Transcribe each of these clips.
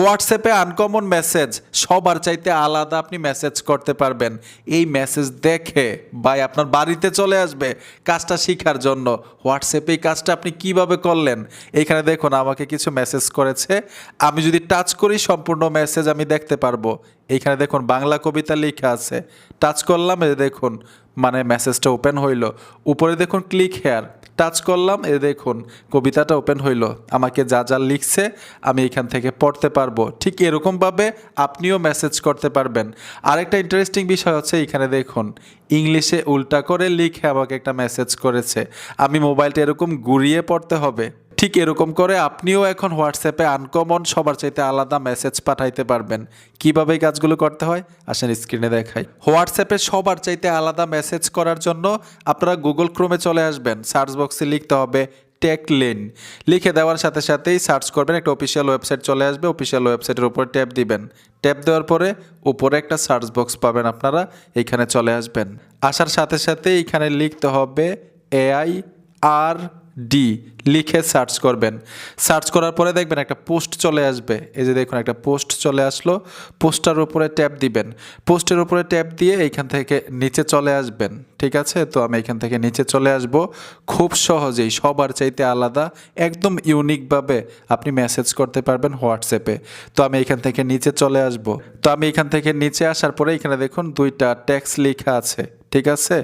হোয়াটসঅ্যাপে uncommon message, সবার চাইতে আলাদা আপনি মেসেজ করতে পারবেন। এই মেসেজ দেখে ভাই আপনার বাড়িতে চলে আসবে কাজটা শেখার জন্য। হোয়াটসঅ্যাপে এই কাজটা আপনি কীভাবে করলেন? এখানে দেখুন, আমাকে কিছু মেসেজ করেছে। আমি যদি টাচ করি, সম্পূর্ণ মেসেজ আমি দেখতে পারব। এইখানে দেখুন বাংলা কবিতা লেখা আছে। টাচ করলাম এ দেখুন মানে মেসেজটা ওপেন হইল। উপরে দেখুন ক্লিক হেয়ার টাচ করলাম এ দেখুন, কবিতাটা ওপেন হইল। আমাকে যা যা লিখছে, আমি এখান থেকে পড়তে পারব। ঠিক এরকমভাবে আপনিও মেসেজ করতে পারবেন। আরেকটা ইন্টারেস্টিং বিষয় হচ্ছে এখানে দেখুন ইংলিশে উল্টা করে লিখে আমাকে একটা মেসেজ করেছে। আমি মোবাইলটা এরকম ঘুরিয়ে পড়তে হবে। ঠিক এরকম করে আপনিও এখন হোয়াটসঅ্যাপে আনকমন, সবার চাইতে আলাদা মেসেজ পাঠাইতে পারবেন। কীভাবে এই কাজগুলো করতে হয়? আসেন স্ক্রিনে দেখাই। হোয়াটসঅ্যাপে সবার চাইতে আলাদা মেসেজ করার জন্য আপনারা গুগল ক্রোমে চলে আসবেন। সার্চ বক্সে লিখতে হবে টেক লেন লিখে দেওয়ার সাথে সাথেই সার্চ করবেন, একটা অফিসিয়াল ওয়েবসাইট চলে আসবে অফিসিয়াল ওয়েবসাইটের উপর ট্যাপ দিবেন। ট্যাপ দেওয়ার পরে উপরে একটা সার্চ বক্স পাবেন আপনারা এইখানে চলে আসবেন। আসার সাথে সাথে এইখানে লিখতে হবে এআই আর ডি লিখে সার্চ করবেন। সার্চ করার পরে দেখবেন একটা পোস্ট চলে আসবে। এই যে দেখুন, একটা পোস্ট চলে আসলো। পোস্টার উপরে ট্যাপ দিবেন। পোস্টের উপরে ট্যাপ দিয়ে এইখান থেকে নিচে চলে আসবেন। ঠিক আছে? তো আমি এখান থেকে নিচে চলে আসব। খুব সহজেই, সবার চাইতে আলাদা, একদম ইউনিকভাবে আপনি মেসেজ করতে পারবেন হোয়াটসঅ্যাপে তো আমি এখান থেকে নিচে চলে আসব। তো আমি এখান থেকে নিচে আসার পরে এখানে দেখুন, দুইটা ট্যাক্স লেখা আছে। ঠিক আছে?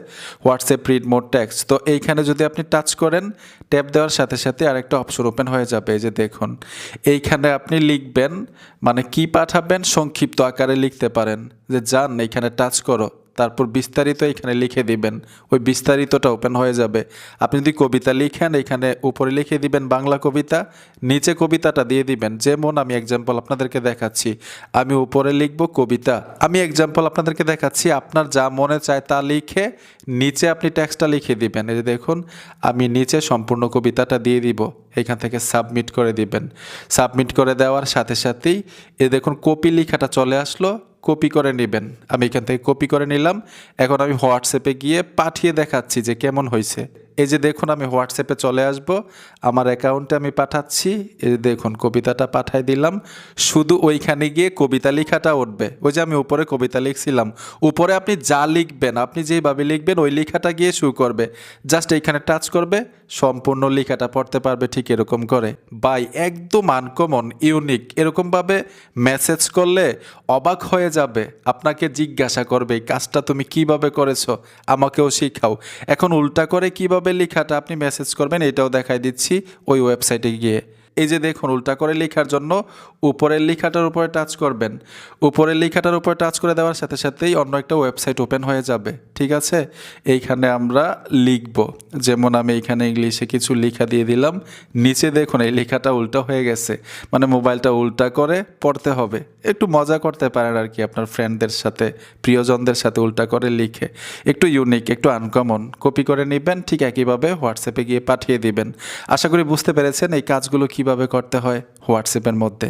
হোয়াটসঅ্যাপ রিড মোড ট্যাক্স তো এইখানে যদি আপনি টাচ করেন ট্যাপ দেওয়ার সাথে সাথে আরেকটা অপশন ওপেন হয়ে যাবে, এই যে দেখুন। এইখানে আপনি লিখবেন মানে কি পাঠাবেন? সংক্ষিপ্ত আকারে লিখতে পারেন। যে যান এইখানে টাচ করো। তারপর বিস্তারিত এখানে লিখে দিবেন। ওই বিস্তারিতটা ওপেন হয়ে যাবে। আপনি যদি কবিতা লিখেন, এখানে উপরে লিখে দিবেন বাংলা কবিতা, নিচে কবিতাটা দিয়ে দিবেন। যেমন আমি এক্সাম্পল আপনাদেরকে দেখাচ্ছি। আমি উপরে লিখব কবিতা। আমি এক্সাম্পল আপনাদেরকে দেখাচ্ছি। আপনার যা মনে চায় তা লিখে নিচে আপনি টেক্সটটা লিখে দিবেন। এই দেখুন, আমি নিচে সম্পূর্ণ কবিতাটা দিয়ে দিব। এখান থেকে সাবমিট করে দিবেন। সাবমিট করে দেওয়ার সাথে সাথেই এ দেখুন কপি লেখাটা চলে আসলো। কপি করে নেবেন। আমি এখান থেকে কপি করে নিলাম। এখন আমি হোয়াটসঅ্যাপে গিয়ে পাঠিয়ে দেখাচ্ছি যে কেমন হয়েছে। এই যে দেখুন, আমি হোয়াটসঅ্যাপে চলে আসব। আমার অ্যাকাউন্টে আমি পাঠাচ্ছি। এই যে দেখুন, কবিতাটা পাঠাই দিলাম। শুধু ওইখানে গিয়ে কবিতা লেখাটা উঠবে। ওই যে আমি উপরে কবিতা লিখছিলাম। উপরে আপনি যা লিখবেন, আপনি যেভাবে লিখবেন, ওই লেখাটা গিয়ে শুরু করবে। জাস্ট এইখানে টাচ করবে, সম্পূর্ণ লেখাটা পড়তে পারবে ঠিক এরকম করে। বাই একদম আনকমন ইউনিক এরকমভাবে মেসেজ করলে অবাক হয়ে যাবে। আপনাকে জিজ্ঞাসা করবে কাজটা তুমি কীভাবে করেছ? আমাকেও শিখাও। এখন উল্টা করে কীভাবে লেখাটা আপনি মেসেজ করবেন এটাও দেখাই দিচ্ছি ওই ওয়েবসাইটে গিয়ে। এই যে দেখুন, উল্টা করে লেখার জন্য উপরের লেখাটার উপরে টাচ করবেন। উপরের লেখাটার উপরে টাচ করে দেওয়ার সাথে সাথেই অন্য একটা ওয়েবসাইট ওপেন হয়ে যাবে, ঠিক আছে? এইখানে আমরা লিখব। যেমন আমি এইখানে ইংলিশে কিছু লেখা দিয়ে দিলাম। নিচে দেখুন, এই লেখাটা উল্টা হয়ে গেছে। মানে মোবাইলটা উল্টা করে পড়তে হবে। একটু মজা করতে পারেন আর কি আপনার ফ্রেন্ডদের সাথে, প্রিয়জনদের সাথে উল্টা করে লিখে। একটু ইউনিক একটু আনকমন কপি করে নেবেন, ঠিক একইভাবে হোয়াটসঅ্যাপে গিয়ে পাঠিয়ে দিবেন। আশা করি বুঝতে পেরেছেন এই কাজগুলো কীভাবে করতে হয় হোয়াটসঅ্যাপের মধ্যে।